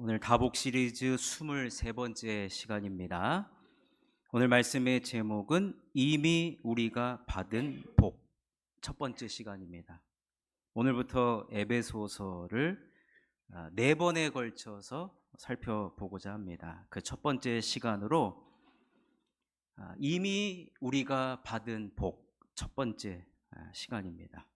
오늘 다복 시리즈 23번째 시간입니다. 오늘 말씀의 제목은 이미 우리가 받은 복. 첫 번째 시간입니다. 오늘부터 에베소서를 아, 네 번에 걸쳐서 살펴보고자 합니다. 그 첫 번째 시간으로 아, 이미 우리가 받은 복 첫 번째 아, 시간입니다.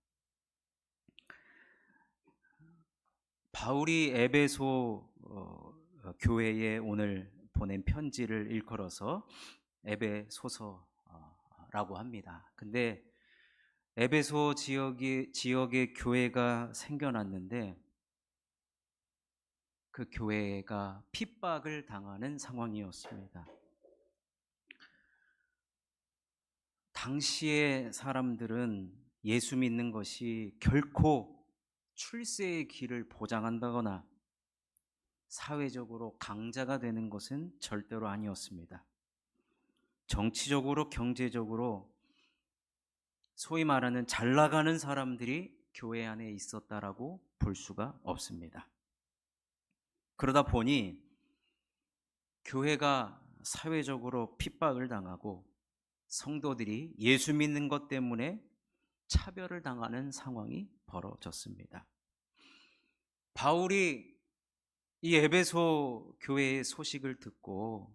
바울이 에베소 어, 어, 교회에 오늘 보낸 편지를 일컬어서 에베소서라고 합니다. 근데 에베소 지역이 지역에 교회가 생겨났는데 그 교회가 핍박을 당하는 상황이었습니다. 당시의 사람들은 예수 믿는 것이 결코 출세의 길을 보장한다거나 사회적으로 강자가 되는 것은 절대로 아니었습니다. 정치적으로 경제적으로 소위 말하는 잘 나가는 사람들이 교회 안에 있었다라고 볼 수가 없습니다. 그러다 보니 교회가 사회적으로 핍박을 당하고 성도들이 예수 믿는 것 때문에 차별을 당하는 상황이 벌어졌습니다. 바울이 이 에베소 교회의 소식을 듣고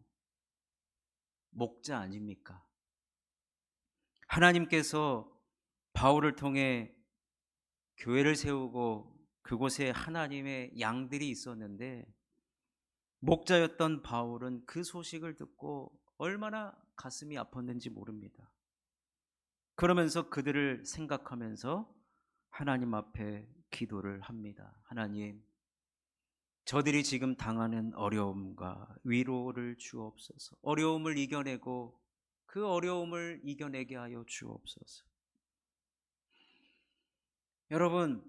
목자 아닙니까? 하나님께서 바울을 통해 교회를 세우고 그곳에 하나님의 양들이 있었는데 목자였던 바울은 그 소식을 듣고 얼마나 가슴이 아팠는지 모릅니다. 그러면서 그들을 생각하면서 하나님 앞에 기도를 합니다. 하나님, 저들이 지금 당하는 어려움과 위로를 주옵소서. 어려움을 이겨내고 그 어려움을 이겨내게 하여 주옵소서. 여러분,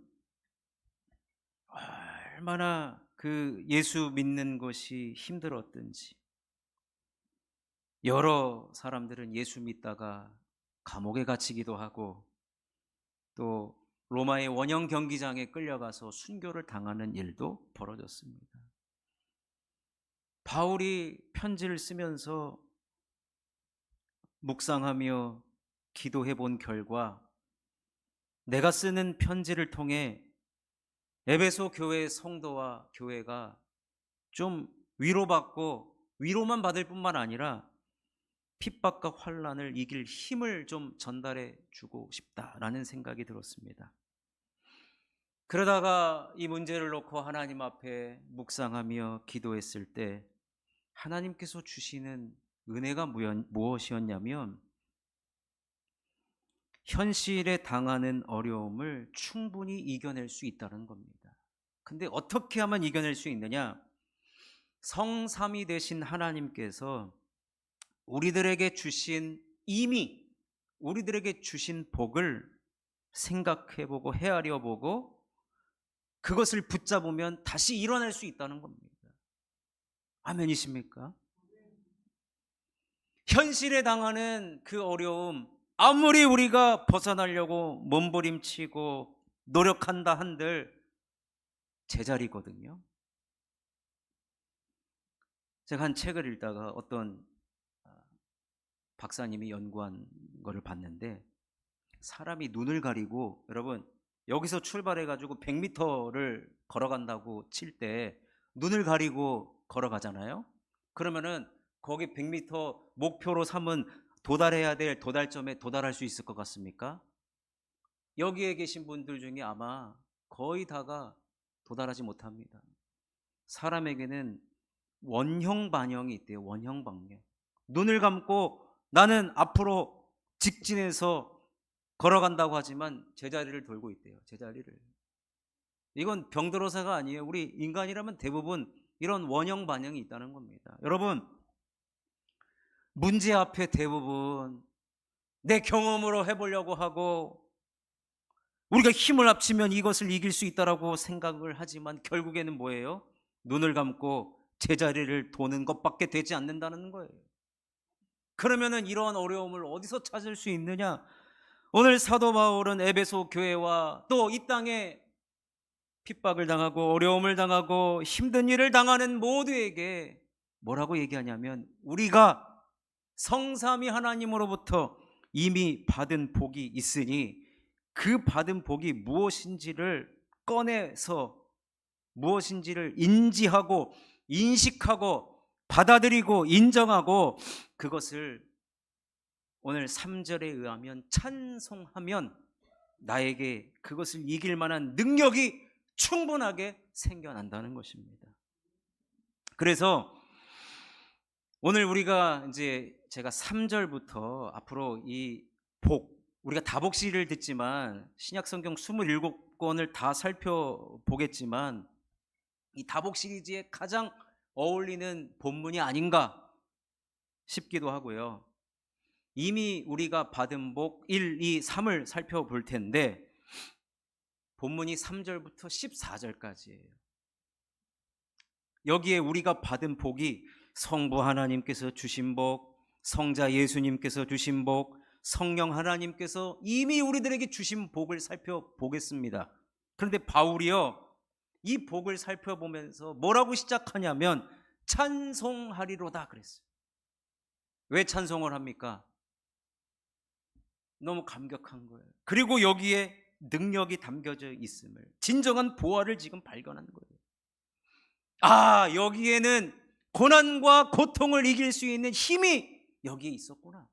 얼마나 그 예수 믿는 것이 힘들었든지, 여러 사람들은 예수 믿다가 감옥에 갇히기도 하고, 또 로마의 원형 경기장에 끌려가서 순교를 당하는 일도 벌어졌습니다. 바울이 편지를 쓰면서 묵상하며 기도해 본 결과 내가 쓰는 편지를 통해 에베소 교회의 성도와 교회가 좀 위로받고 위로만 받을 뿐만 아니라 핍박과 환란을 이길 힘을 좀 전달해 주고 싶다라는 생각이 들었습니다. 그러다가 이 문제를 놓고 하나님 앞에 묵상하며 기도했을 때 하나님께서 주시는 은혜가 무엇이었냐면 현실에 당하는 어려움을 충분히 이겨낼 수 있다는 겁니다. 근데 어떻게 하면 이겨낼 수 있느냐? 성삼이 되신 하나님께서 우리들에게 주신 이미 우리들에게 주신 복을 생각해 보고 헤아려 보고 그것을 붙잡으면 다시 일어날 수 있다는 겁니다. 아멘이십니까? 현실에 당하는 그 어려움 아무리 우리가 벗어나려고 몸부림치고 노력한다 한들 제자리거든요. 제가 한 책을 읽다가 어떤 박사님이 연구한 거를 봤는데 사람이 눈을 가리고 여러분 여기서 출발해 가지고 100m를 걸어간다고 칠 때 눈을 가리고 걸어가잖아요. 그러면은 거기 100m 목표로 삼은 도달해야 될 도달점에 도달할 수 있을 것 같습니까? 여기에 계신 분들 중에 아마 거의 다가 도달하지 못합니다. 사람에게는 원형 반영이 있대요. 원형 반영. 눈을 감고 나는 앞으로 직진해서 걸어간다고 하지만 제자리를 돌고 있대요. 제자리를. 이건 병들어서가 아니에요. 우리 인간이라면 대부분 이런 원형 반영이 있다는 겁니다. 여러분, 문제 앞에 대부분 내 경험으로 해보려고 하고 우리가 힘을 합치면 이것을 이길 수 있다라고 생각을 하지만 결국에는 뭐예요? 눈을 감고 제자리를 도는 것밖에 되지 않는다는 거예요. 그러면은 이러한 어려움을 어디서 찾을 수 있느냐? 오늘 사도 바울은 에베소 교회와 또 이 땅에 핍박을 당하고 어려움을 당하고 힘든 일을 당하는 모두에게 뭐라고 얘기하냐면 우리가 성삼위 하나님으로부터 이미 받은 복이 있으니 그 받은 복이 무엇인지를 꺼내서 무엇인지를 인지하고 인식하고 받아들이고 인정하고 그것을 오늘 3절에 의하면 찬송하면 나에게 그것을 이길 만한 능력이 충분하게 생겨난다는 것입니다. 그래서 오늘 우리가 이제 제가 3절부터 앞으로 이 복, 우리가 다복시를 듣지만 신약 성경 27권을 다 살펴보겠지만 이 다복 시리즈에 가장 어울리는 본문이 아닌가 싶기도 하고요. 이미 우리가 받은 복 1, 2, 3을 살펴볼 텐데 본문이 3절부터 14절까지예요. 여기에 우리가 받은 복이 성부 하나님께서 주신 복, 성자 예수님께서 주신 복, 성령 하나님께서 이미 우리들에게 주신 복을 살펴보겠습니다. 그런데 바울이요, 이 복을 살펴보면서 뭐라고 시작하냐면 찬송하리로다 그랬어요. 왜 찬송을 합니까? 너무 감격한 거예요. 그리고 여기에 능력이 담겨져 있음을 진정한 보화를 지금 발견한 거예요. 아, 여기에는 고난과 고통을 이길 수 있는 힘이 여기에 있었구나.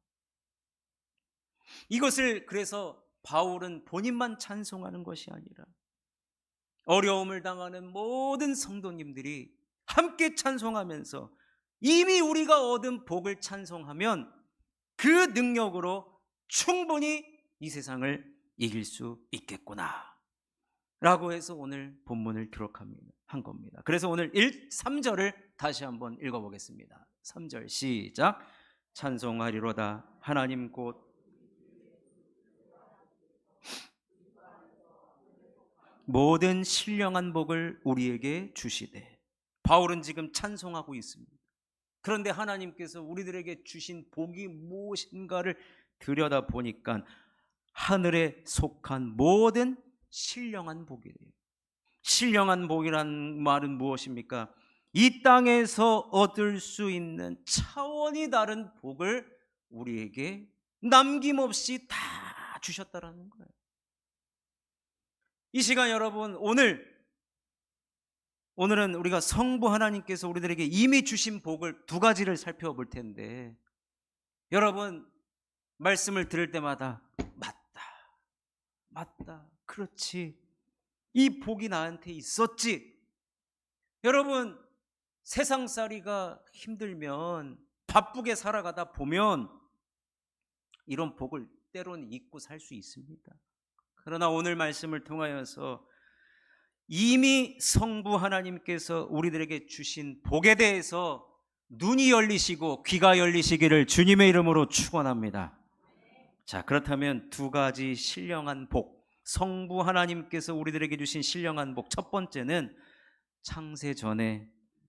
이것을 그래서 바울은 본인만 찬송하는 것이 아니라 어려움을 당하는 모든 성도님들이 함께 찬송하면서 이미 우리가 얻은 복을 찬송하면 그 능력으로 충분히 이 세상을 이길 수 있겠구나. 라고 해서 오늘 본문을 기록합니다. 한 겁니다. 그래서 오늘 1, 3절을 다시 한번 읽어보겠습니다. 3절 시작. 찬송하리로다. 하나님 곧 모든 신령한 복을 우리에게 주시되 바울은 지금 찬송하고 있습니다. 그런데 하나님께서 우리들에게 주신 복이 무엇인가를 들여다 보니까 하늘에 속한 모든 신령한 복이래요. 신령한 복이란 말은 무엇입니까? 이 땅에서 얻을 수 있는 차원이 다른 복을 우리에게 남김없이 다 주셨다라는 거예요. 이 시간 여러분 오늘 오늘은 우리가 성부 하나님께서 우리들에게 이미 주신 복을 두 가지를 살펴볼 텐데 여러분 말씀을 들을 때마다 맞다 맞다 그렇지 이 복이 나한테 있었지 여러분 세상살이가 힘들면 바쁘게 살아가다 보면 이런 복을 때로는 잊고 살 수 있습니다. 그러나 오늘 말씀을 통하여서 이미 성부 하나님께서 우리들에게 주신 복에 대해서 눈이 열리시고 귀가 열리시기를 주님의 이름으로 축원합니다. 자, 그렇다면 두 가지 신령한 복, 성부 하나님께서 우리들에게 주신 신령한 복 첫 번째는 창세 전에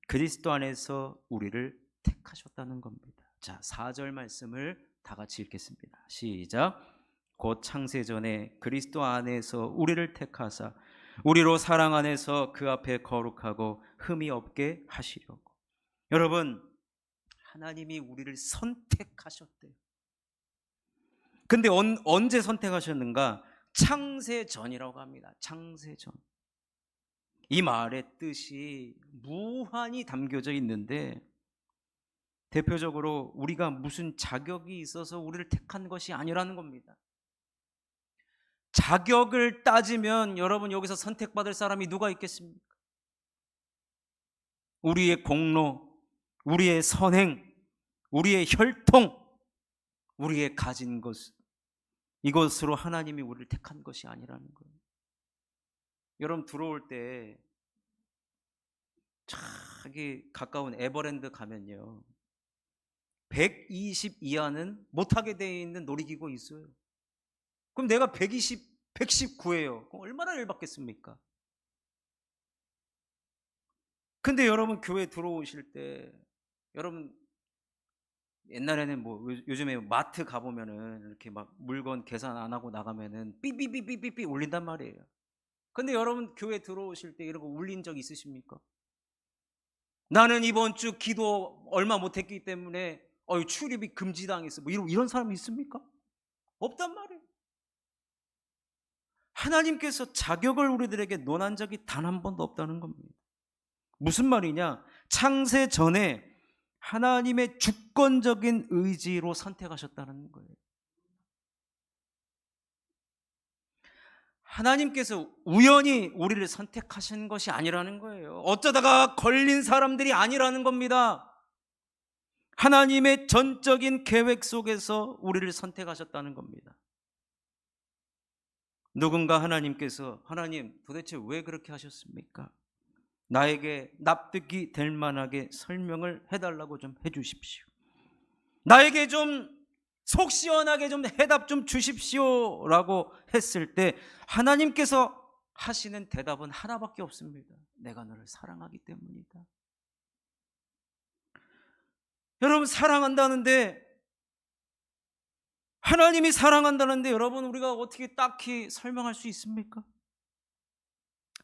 그리스도 안에서 우리를 택하셨다는 겁니다. 자, 4절 말씀을 다 같이 읽겠습니다. 시작. 곧 창세 전에 그리스도 안에서 우리를 택하사 우리로 사랑 안에서 그 앞에 거룩하고 흠이 없게 하시려고. 여러분, 하나님이 우리를 선택하셨대요. 근데 언, 언제 선택하셨는가? 창세 전이라고 합니다. 창세 전. 이 말의 뜻이 무한히 담겨져 있는데 대표적으로 우리가 무슨 자격이 있어서 우리를 택한 것이 아니라는 겁니다. 자격을 따지면 여러분 여기서 선택받을 사람이 누가 있겠습니까? 우리의 공로, 우리의 선행, 우리의 혈통, 우리의 가진 것, 이것으로 하나님이 우리를 택한 것이 아니라는 거예요. 여러분 들어올 때 저기 가까운 에버랜드 가면요. 120 이하는 못하게 되어 있는 놀이기구 있어요. 그럼 내가 120, 119예요. 그럼 얼마나 열받겠습니까? 근데 여러분 교회 들어오실 때 여러분 옛날에는 뭐 요- 요즘에 마트 가보면은 이렇게 막 물건 계산 안 하고 나가면은 삐삐삐삐삐삐 울린단 말이에요. 근데 여러분 교회 들어오실 때 이러고 울린 적 있으십니까? 나는 이번 주 기도 얼마 못했기 때문에 어유 출입이 금지당했어. 뭐 이런 이런 사람 있습니까? 없단 말이에요. 하나님께서 자격을 우리들에게 논한 적이 단 한 번도 없다는 겁니다. 무슨 말이냐? 창세 전에 하나님의 주권적인 의지로 선택하셨다는 거예요. 하나님께서 우연히 우리를 선택하신 것이 아니라는 거예요. 어쩌다가 걸린 사람들이 아니라는 겁니다. 하나님의 전적인 계획 속에서 우리를 선택하셨다는 겁니다. 누군가 하나님께서 하나님 도대체 왜 그렇게 하셨습니까? 나에게 납득이 될 만하게 설명을 해달라고 좀 해주십시오. 나에게 좀 속 시원하게 좀 해답 좀 주십시오라고 했을 때 하나님께서 하시는 대답은 하나밖에 없습니다. 내가 너를 사랑하기 때문이다. 여러분 사랑한다는데 하나님이 사랑한다는데 여러분 우리가 어떻게 딱히 설명할 수 있습니까?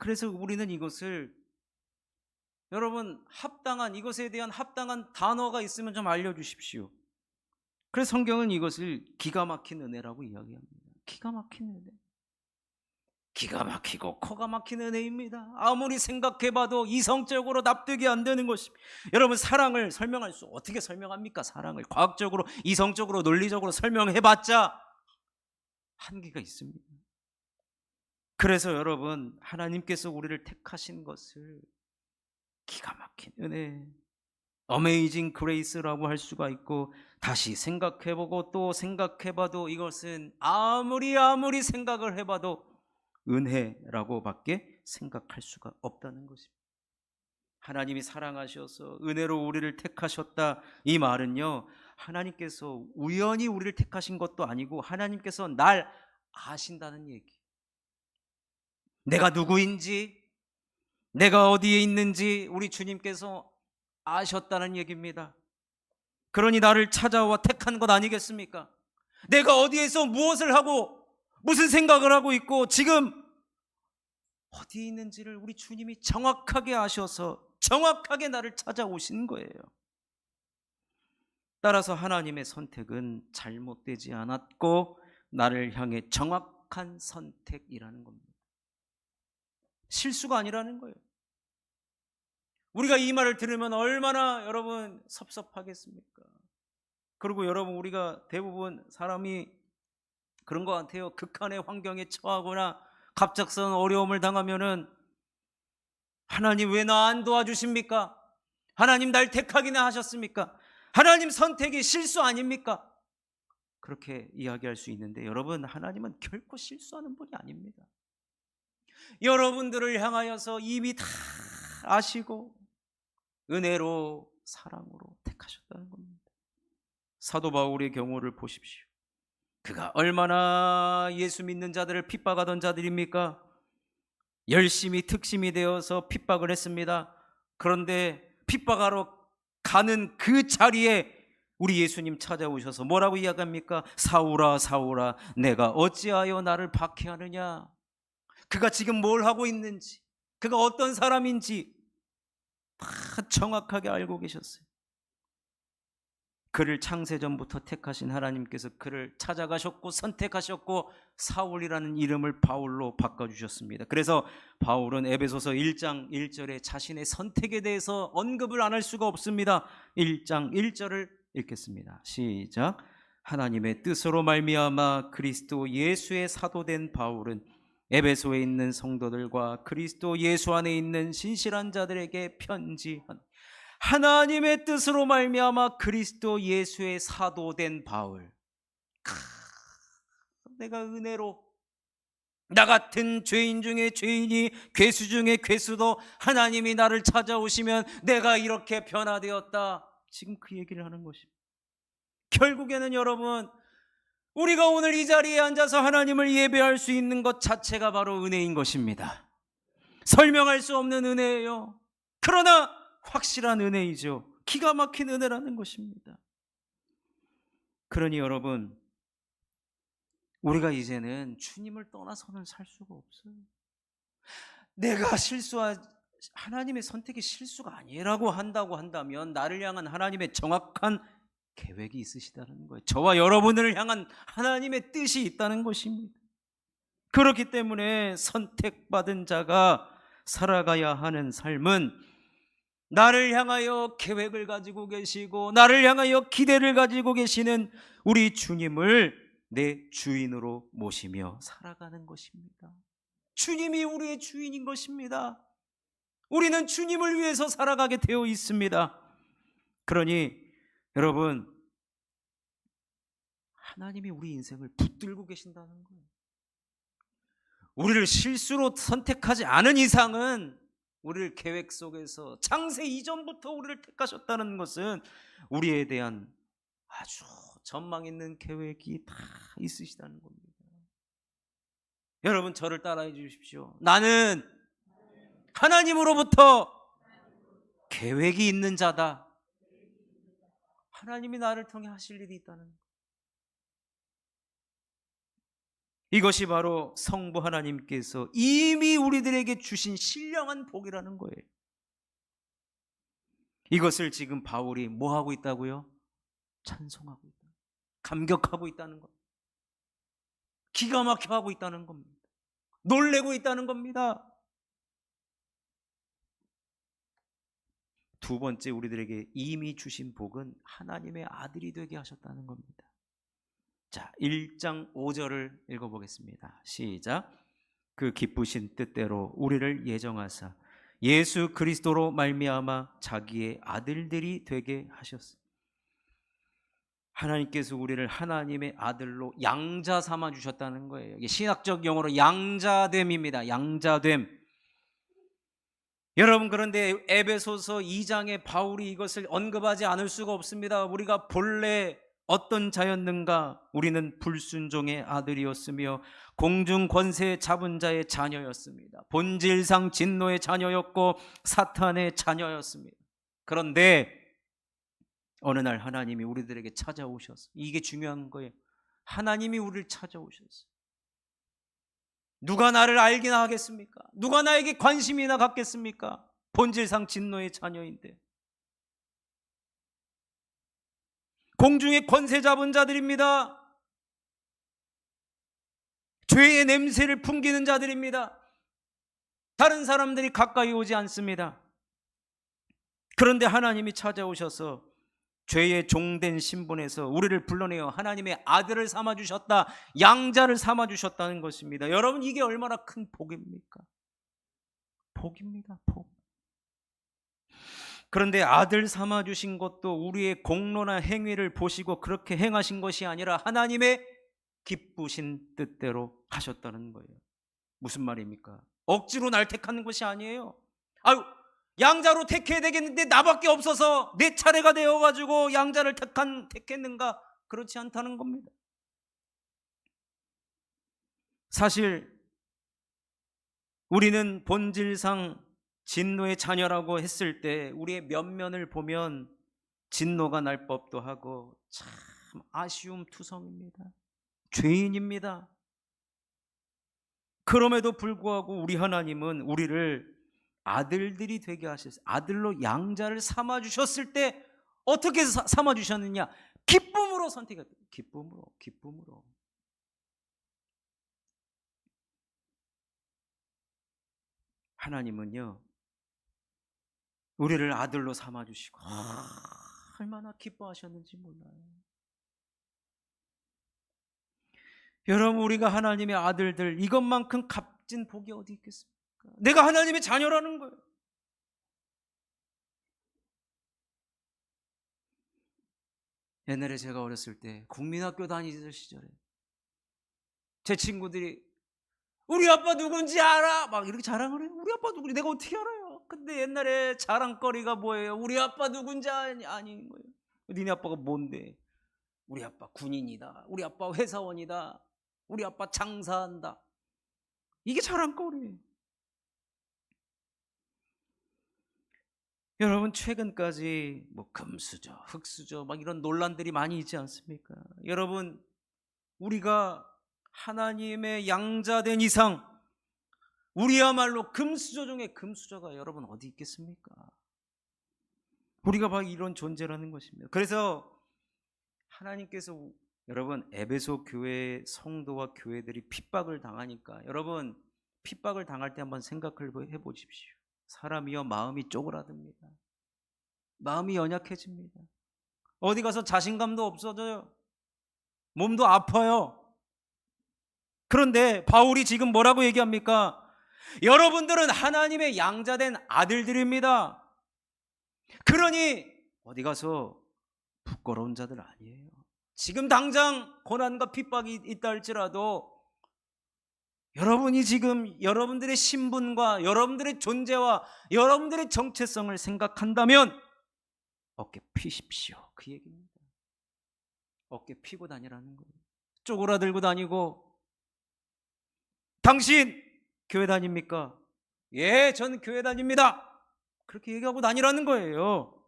그래서 우리는 이것을 여러분 합당한 이것에 대한 합당한 단어가 있으면 좀 알려주십시오. 그래서 성경은 이것을 기가 막힌 은혜라고 이야기합니다. 기가 막힌 은혜. 기가 막히고 코가 막힌 은혜입니다. 아무리 생각해봐도 이성적으로 납득이 안 되는 것입니다. 여러분 사랑을 설명할 수 어떻게 설명합니까? 사랑을 과학적으로, 이성적으로, 논리적으로 설명해봤자 한계가 있습니다. 그래서 여러분 하나님께서 우리를 택하신 것을 기가 막힌 은혜, 어메이징 그레이스라고 할 수가 있고 다시 생각해보고 또 생각해봐도 이것은 아무리 아무리 생각을 해봐도 은혜라고밖에 생각할 수가 없다는 것입니다. 하나님이 사랑하셔서 은혜로 우리를 택하셨다. 이 말은요, 하나님께서 우연히 우리를 택하신 것도 아니고 하나님께서 날 아신다는 얘기. 내가 누구인지, 내가 어디에 있는지 우리 주님께서 아셨다는 얘기입니다. 그러니 나를 찾아와 택한 것 아니겠습니까? 내가 어디에서 무엇을 하고 무슨 생각을 하고 있고 지금 어디에 있는지를 우리 주님이 정확하게 아셔서 정확하게 나를 찾아오신 거예요. 따라서 하나님의 선택은 잘못되지 않았고 나를 향해 정확한 선택이라는 겁니다. 실수가 아니라는 거예요. 우리가 이 말을 들으면 얼마나 여러분 섭섭하겠습니까? 그리고 여러분 우리가 대부분 사람이 그런 것 같아요. 극한의 환경에 처하거나 갑작스러운 어려움을 당하면은 하나님 왜 나 안 도와주십니까? 하나님 날 택하기나 하셨습니까? 하나님 선택이 실수 아닙니까? 그렇게 이야기할 수 있는데 여러분 하나님은 결코 실수하는 분이 아닙니다. 여러분들을 향하여서 이미 다 아시고 은혜로 사랑으로 택하셨다는 겁니다. 사도 바울의 경우를 보십시오. 그가 얼마나 예수 믿는 자들을 핍박하던 자들입니까? 열심히 특심이 되어서 핍박을 했습니다. 그런데 핍박하러 가는 그 자리에 우리 예수님 찾아오셔서 뭐라고 이야기합니까? 사울아 사울아 내가 어찌하여 나를 박해하느냐? 그가 지금 뭘 하고 있는지 그가 어떤 사람인지 다 정확하게 알고 계셨어요. 그를 창세전부터 택하신 하나님께서 그를 찾아가셨고 선택하셨고 사울이라는 이름을 바울로 바꿔주셨습니다. 그래서 바울은 에베소서 1장 1절에 자신의 선택에 대해서 언급을 안 할 수가 없습니다. 1장 1절을 읽겠습니다. 시작. 하나님의 뜻으로 말미암아 그리스도 예수의 사도된 바울은 에베소에 있는 성도들과 그리스도 예수 안에 있는 신실한 자들에게 편지한 하나님의 뜻으로 말미암아 그리스도 예수의 사도된 바울. 크, 내가 은혜로 나 같은 죄인 중에 죄인이 괴수 중에 괴수도 하나님이 나를 찾아오시면 내가 이렇게 변화되었다. 지금 그 얘기를 하는 것입니다. 결국에는 여러분 우리가 오늘 이 자리에 앉아서 하나님을 예배할 수 있는 것 자체가 바로 은혜인 것입니다. 설명할 수 없는 은혜예요. 그러나 확실한 은혜이죠. 기가 막힌 은혜라는 것입니다. 그러니 여러분, 우리가 이제는 주님을 떠나서는 살 수가 없어요. 내가 실수하 하나님의 선택이 실수가 아니라고 한다고 한다면 나를 향한 하나님의 정확한 계획이 있으시다는 거예요. 저와 여러분을 향한 하나님의 뜻이 있다는 것입니다. 그렇기 때문에 선택받은 자가 살아가야 하는 삶은 나를 향하여 계획을 가지고 계시고 나를 향하여 기대를 가지고 계시는 우리 주님을 내 주인으로 모시며 살아가는 것입니다. 주님이 우리의 주인인 것입니다. 우리는 주님을 위해서 살아가게 되어 있습니다. 그러니 여러분 하나님이 우리 인생을 붙들고 계신다는 거예요. 우리를 실수로 선택하지 않은 이상은 우리를 계획 속에서 창세 이전부터 우리를 택하셨다는 것은 우리에 대한 아주 전망 있는 계획이 다 있으시다는 겁니다. 여러분 저를 따라해 주십시오. 나는 하나님으로부터 계획이 있는 자다. 하나님이 나를 통해 하실 일이 있다는 것. 이것이 바로 성부 하나님께서 이미 우리들에게 주신 신령한 복이라는 거예요. 이것을 지금 바울이 뭐 하고 있다고요? 찬송하고 있다. 감격하고 있다는 것. 기가 막혀 하고 있다는 겁니다. 놀래고 있다는 겁니다. 두 번째 우리들에게 이미 주신 복은 하나님의 아들이 되게 하셨다는 겁니다. 자, 1장 5절을 읽어보겠습니다. 시작. 그 기쁘신 뜻대로 우리를 예정하사 예수 그리스도로 말미암아 자기의 아들들이 되게 하셨어. 하나님께서 우리를 하나님의 아들로 양자 삼아 주셨다는 거예요. 이게 신학적 용어로 양자됨입니다. 양자됨. 여러분 그런데 에베소서 2장에 바울이 이것을 언급하지 않을 수가 없습니다. 우리가 본래 어떤 자였는가? 우리는 불순종의 아들이었으며 공중 권세 잡은 자의 자녀였습니다. 본질상 진노의 자녀였고 사탄의 자녀였습니다. 그런데 어느 날 하나님이 우리들에게 찾아오셨어. 이게 중요한 거예요. 하나님이 우리를 찾아오셨어. 누가 나를 알기나 하겠습니까? 누가 나에게 관심이나 갖겠습니까? 본질상 진노의 자녀인데. 공중의 권세 잡은 자들입니다. 죄의 냄새를 풍기는 자들입니다. 다른 사람들이 가까이 오지 않습니다. 그런데 하나님이 찾아오셔서 죄의 종된 신분에서 우리를 불러내어 하나님의 아들을 삼아 주셨다. 양자를 삼아 주셨다는 것입니다. 여러분 이게 얼마나 큰 복입니까? 복입니다. 복. 그런데 아들 삼아 주신 것도 우리의 공로나 행위를 보시고 그렇게 행하신 것이 아니라 하나님의 기쁘신 뜻대로 하셨다는 거예요. 무슨 말입니까? 억지로 날 택하는 것이 아니에요. 아유, 양자로 택해야 되겠는데 나밖에 없어서 내 차례가 되어가지고 양자를 택한, 택했는가? 그렇지 않다는 겁니다. 사실 우리는 본질상 진노의 자녀라고 했을 때 우리의 면면을 보면 진노가 날 법도 하고 참 아쉬움 투성입니다. 죄인입니다. 그럼에도 불구하고 우리 하나님은 우리를 아들들이 되게 하셨어요. 아들로 양자를 삼아 주셨을 때 어떻게 삼아 주셨느냐? 기쁨으로 선택했다. 기쁨으로, 기쁨으로. 하나님은요, 우리를 아들로 삼아 주시고 얼마나 기뻐하셨는지 몰라요. 여러분 우리가 하나님의 아들들 이것만큼 값진 복이 어디 있겠습니까? 내가 하나님의 자녀라는 거예요. 옛날에 제가 어렸을 때 국민학교 다니던 시절에 제 친구들이 우리 아빠 누군지 알아? 막 이렇게 자랑을 해요. 우리 아빠 누군지 내가 어떻게 알아요? 근데 옛날에 자랑거리가 뭐예요? 우리 아빠 누군지 아니, 아닌 거예요. 니네 아빠가 뭔데? 우리 아빠 군인이다. 우리 아빠 회사원이다. 우리 아빠 장사한다. 이게 자랑거리예요. 여러분 최근까지 뭐 금수저, 흑수저 막 이런 논란들이 많이 있지 않습니까? 여러분 우리가 하나님의 양자된 이상 우리야말로 금수저 중에 금수저가 여러분 어디 있겠습니까? 우리가 바로 이런 존재라는 것입니다. 그래서 하나님께서 여러분 에베소 교회 성도와 교회들이 핍박을 당하니까 여러분 핍박을 당할 때 한번 생각을 해 보십시오. 사람이여 마음이 쪼그라듭니다. 마음이 연약해집니다. 어디 가서 자신감도 없어져요. 몸도 아파요. 그런데 바울이 지금 뭐라고 얘기합니까? 여러분들은 하나님의 양자된 아들들입니다. 그러니 어디 가서 부끄러운 자들 아니에요. 지금 당장 고난과 핍박이 있다 할지라도 여러분이 지금 여러분들의 신분과 여러분들의 존재와 여러분들의 정체성을 생각한다면 어깨 피십시오. 그 얘기입니다. 어깨 피고 다니라는 거예요. 쪼그라들고 다니고 당신 교회 다닙니까? 예, 저는 교회 다닙니다. 그렇게 얘기하고 다니라는 거예요.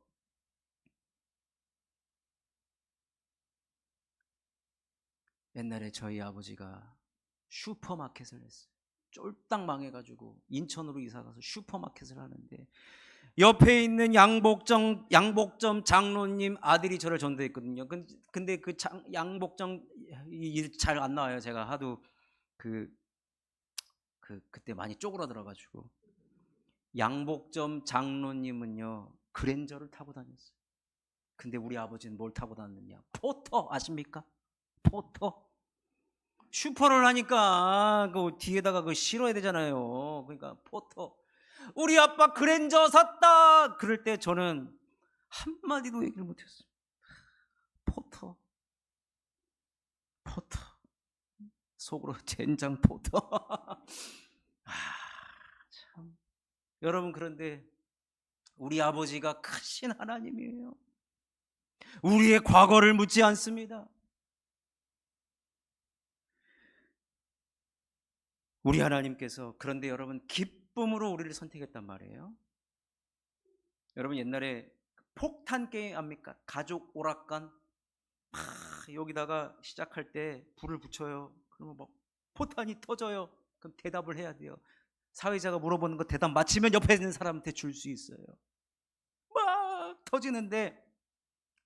옛날에 저희 아버지가 슈퍼마켓을 했어요. 쫄딱 망해가지고 인천으로 이사가서 슈퍼마켓을 하는데 옆에 있는 양복점 양복점 장로님 아들이 저를 전도했거든요. 근- 근데 그 장- 양복점 잘안 나와요. 제가 하도 그, 그 그때 많이 쪼그라들어가지고 양복점 장로님은요 그랜저를 타고 다녔어요. 근데 우리 아버지는 뭘 타고 다녔느냐? 포터 아십니까? 포터. 슈퍼를 하니까 그 뒤에다가 그 실어야 되잖아요. 그러니까 포터. 우리 아빠 그랜저 샀다. 그럴 때 저는 한 마디도 얘기를 못했어요. 포터. 포터. 속으로 젠장 포터. 아, 참. 여러분 그런데 우리 아버지가 크신 하나님이에요. 우리의 과거를 묻지 않습니다. 우리 하나님께서 그런데 여러분 기쁨으로 우리를 선택했단 말이에요. 여러분 옛날에 폭탄 게임 압니까? 가족 오락관 막 여기다가 시작할 때 불을 붙여요. 그러면 막 포탄이 터져요. 그럼 대답을 해야 돼요. 사회자가 물어보는 거 대답 맞히면 옆에 있는 사람한테 줄 수 있어요. 막 터지는데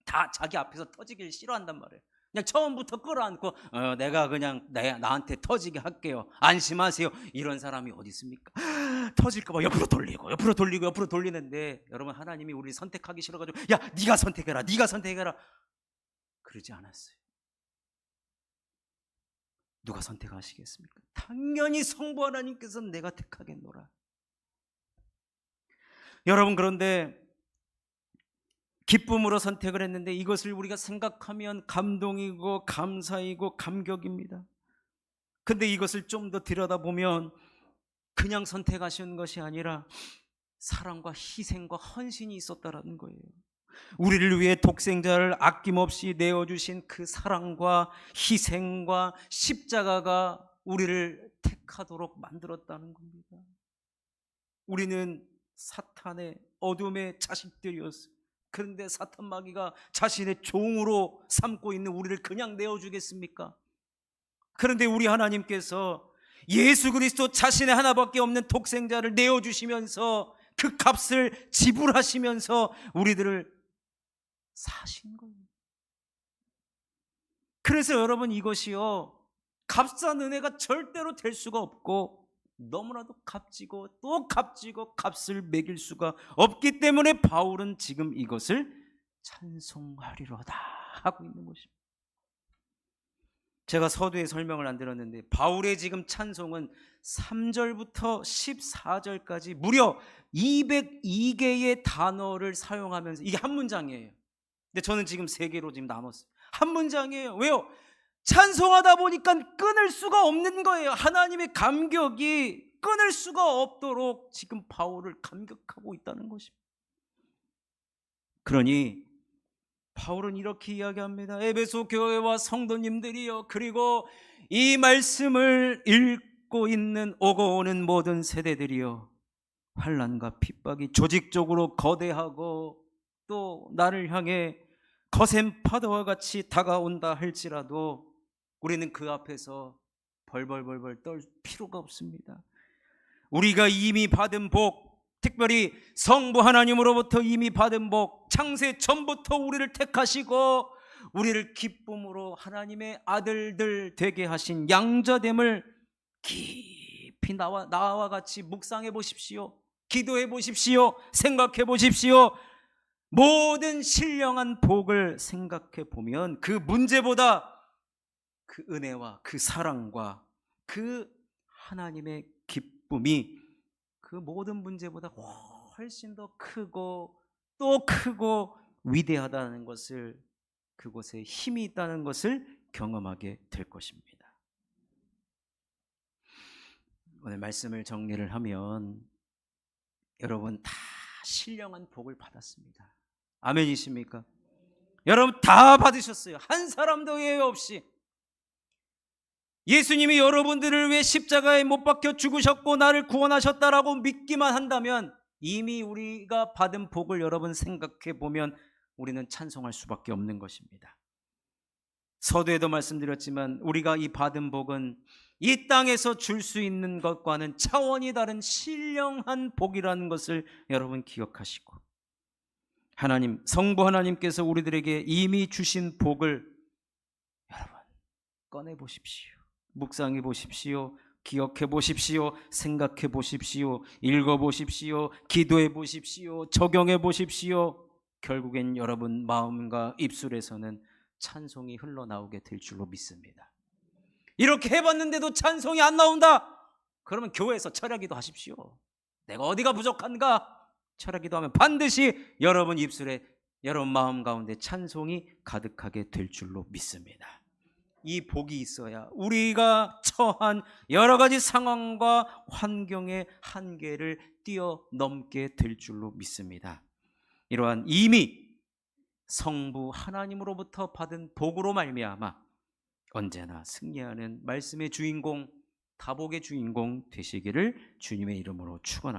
다 자기 앞에서 터지길 싫어한단 말이에요. 그냥 처음부터 끌어안고 어, 내가 그냥 내, 나한테 터지게 할게요. 안심하세요. 이런 사람이 어디 있습니까? 터질까봐 옆으로 돌리고 옆으로 돌리고 옆으로 돌리는데 여러분 하나님이 우리 선택하기 싫어가지고 야 네가 선택해라 네가 선택해라 그러지 않았어요. 누가 선택하시겠습니까? 당연히 성부 하나님께서 내가 택하겠노라. 여러분 그런데 기쁨으로 선택을 했는데 이것을 우리가 생각하면 감동이고 감사이고 감격입니다. 근데 이것을 좀 더 들여다보면 그냥 선택하신 것이 아니라 사랑과 희생과 헌신이 있었다라는 거예요. 우리를 위해 독생자를 아낌없이 내어주신 그 사랑과 희생과 십자가가 우리를 택하도록 만들었다는 겁니다. 우리는 사탄의 어둠의 자식들이었어요. 그런데 사탄 마귀가 자신의 종으로 삼고 있는 우리를 그냥 내어주겠습니까? 그런데 우리 하나님께서 예수 그리스도 자신의 하나밖에 없는 독생자를 내어주시면서 그 값을 지불하시면서 우리들을 사신 거예요. 그래서 여러분 이것이요. 값싼 은혜가 절대로 될 수가 없고 너무나도 값지고 또 값지고 값을 매길 수가 없기 때문에 바울은 지금 이것을 찬송하리로다 하고 있는 것입니다. 제가 서두에 설명을 안 드렸는데 바울의 지금 찬송은 3절부터 14절까지 무려 202개의 단어를 사용하면서 이게 한 문장이에요. 근데 저는 지금 세 개로 지금 나눴어요. 한 문장이에요. 왜요? 찬송하다 보니까 끊을 수가 없는 거예요. 하나님의 감격이 끊을 수가 없도록 지금 바울을 감격하고 있다는 것입니다. 그러니 바울은 이렇게 이야기합니다. 에베소 교회와 성도님들이요. 그리고 이 말씀을 읽고 있는 오고 오는 모든 세대들이요. 환란과 핍박이 조직적으로 거대하고 또 나를 향해 거센 파도와 같이 다가온다 할지라도 우리는 그 앞에서 벌벌벌벌 떨 필요가 없습니다. 우리가 이미 받은 복, 특별히 성부 하나님으로부터 이미 받은 복, 창세 전부터 우리를 택하시고 우리를 기쁨으로 하나님의 아들들 되게 하신 양자됨을 깊이 나와 나와 같이 묵상해 보십시오. 기도해 보십시오. 생각해 보십시오. 모든 신령한 복을 생각해 보면 그 문제보다 그 은혜와 그 사랑과 그 하나님의 기쁨이 그 모든 문제보다 훨씬 더 크고 또 크고 위대하다는 것을 그곳에 힘이 있다는 것을 경험하게 될 것입니다. 오늘 말씀을 정리를 하면 여러분 다 신령한 복을 받았습니다. 아멘이십니까? 여러분 다 받으셨어요. 한 사람도 예외 없이. 예수님이 여러분들을 위해 십자가에 못 박혀 죽으셨고 나를 구원하셨다라고 믿기만 한다면 이미 우리가 받은 복을 여러분 생각해 보면 우리는 찬송할 수밖에 없는 것입니다. 서두에도 말씀드렸지만 우리가 이 받은 복은 이 땅에서 줄 수 있는 것과는 차원이 다른 신령한 복이라는 것을 여러분 기억하시고 하나님 성부 하나님께서 우리들에게 이미 주신 복을 여러분 꺼내 보십시오. 묵상해 보십시오. 기억해 보십시오. 생각해 보십시오. 읽어 보십시오. 기도해 보십시오. 적용해 보십시오. 결국엔 여러분 마음과 입술에서는 찬송이 흘러나오게 될 줄로 믿습니다. 이렇게 해봤는데도 찬송이 안 나온다. 그러면 교회에서 철야기도 하십시오. 내가 어디가 부족한가? 철야기도 하면 반드시 여러분 입술에 여러분 마음 가운데 찬송이 가득하게 될 줄로 믿습니다. 이 복이 있어야 우리가 처한 여러 가지 상황과 환경의 한계를 뛰어넘게 될 줄로 믿습니다. 이러한 이미 성부 하나님으로부터 받은 복으로 말미암아 언제나 승리하는 말씀의 주인공, 다복의 주인공 되시기를 주님의 이름으로 축원합니다.